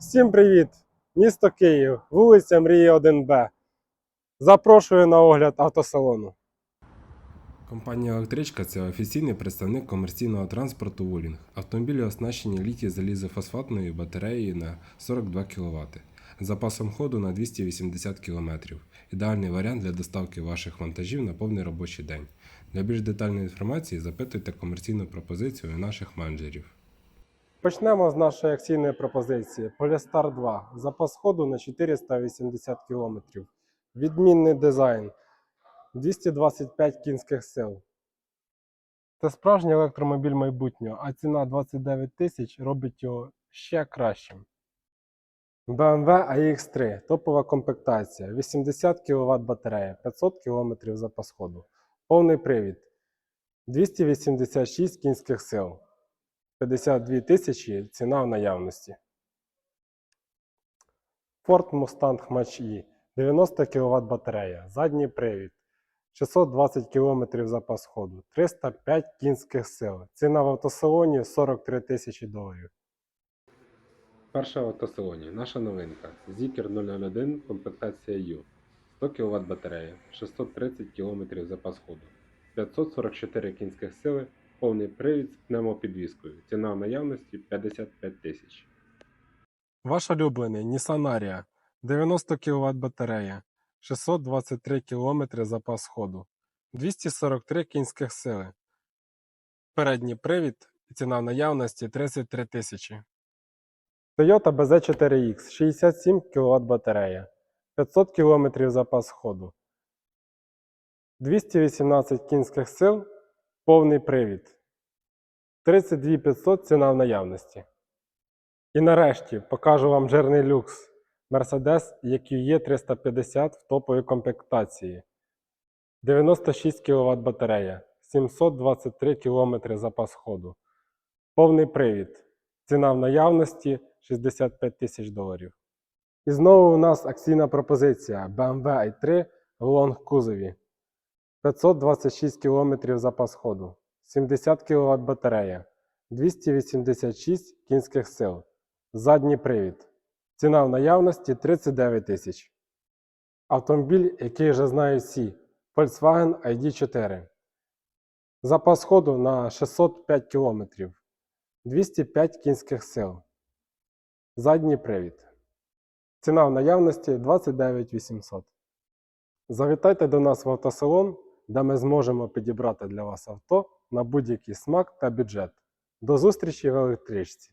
Всім привіт! Місто Київ, вулиця Мрії 1Б. Запрошую на огляд автосалону. Компанія Електричка це офіційний представник комерційного транспорту Вулінг. Автомобілі оснащені літій залізофосфатною батареєю на 42 кВт, запасом ходу на 280 км. Ідеальний варіант для доставки ваших вантажів на повний робочий день. Для більш детальної інформації запитуйте комерційну пропозицію у наших менеджерів. Почнемо з нашої акційної пропозиції Polestar 2. Запас ходу на 480 км. Відмінний дизайн. 225 кінських сил. Це справжній електромобіль майбутнього, а ціна 29 тисяч робить його ще кращим. BMW iX3 топова комплектація, 80 кВт батарея, 500 км запас ходу, повний привід, 286 кінських сил, 52 тисячі ціна в наявності. Ford Mustang Mach-E 90 кВт батарея, задній привід, 620 км запас ходу, 305 кінських сил. Ціна в автосалоні 43 тисячі доларів. Перша в автосалоні. Наша новинка. Zikr 001 комплектація U. 100 кВт батарея, 630 км запас ходу, 544 кінських сили, повний привід з пневмопідвіскою. Ціна в наявності 55 тисяч. Ваш улюблений Nissan Ariya 90 кВт батарея, 623 км запас ходу, 243 кінських сили. Передній привід, ціна наявності 33 тисячі. Toyota BZ4X 67 кВт батарея, 500 км запас ходу, 218 кінських сил, повний привід, 32 500 ціна в наявності. І нарешті покажу вам жирний люкс Mercedes EQE 350 в топовій комплектації. 96 кВт батарея, 723 км запас ходу. Повний привід. Ціна в наявності 65 тисяч доларів. І знову у нас акційна пропозиція BMW i3 в лонг кузові. 526 км запас ходу, 70 кВт батарея, 286 кінських сил. Задній привід. Ціна в наявності 39 тисяч. Автомобіль, який вже знають всі. Volkswagen ID4. Запас ходу на 605 км. 205 кінських сил. Задній привід. Ціна в наявності 29 800. Завітайте до нас в автосалон, де ми зможемо підібрати для вас авто на будь-який смак та бюджет. До зустрічі в електричці!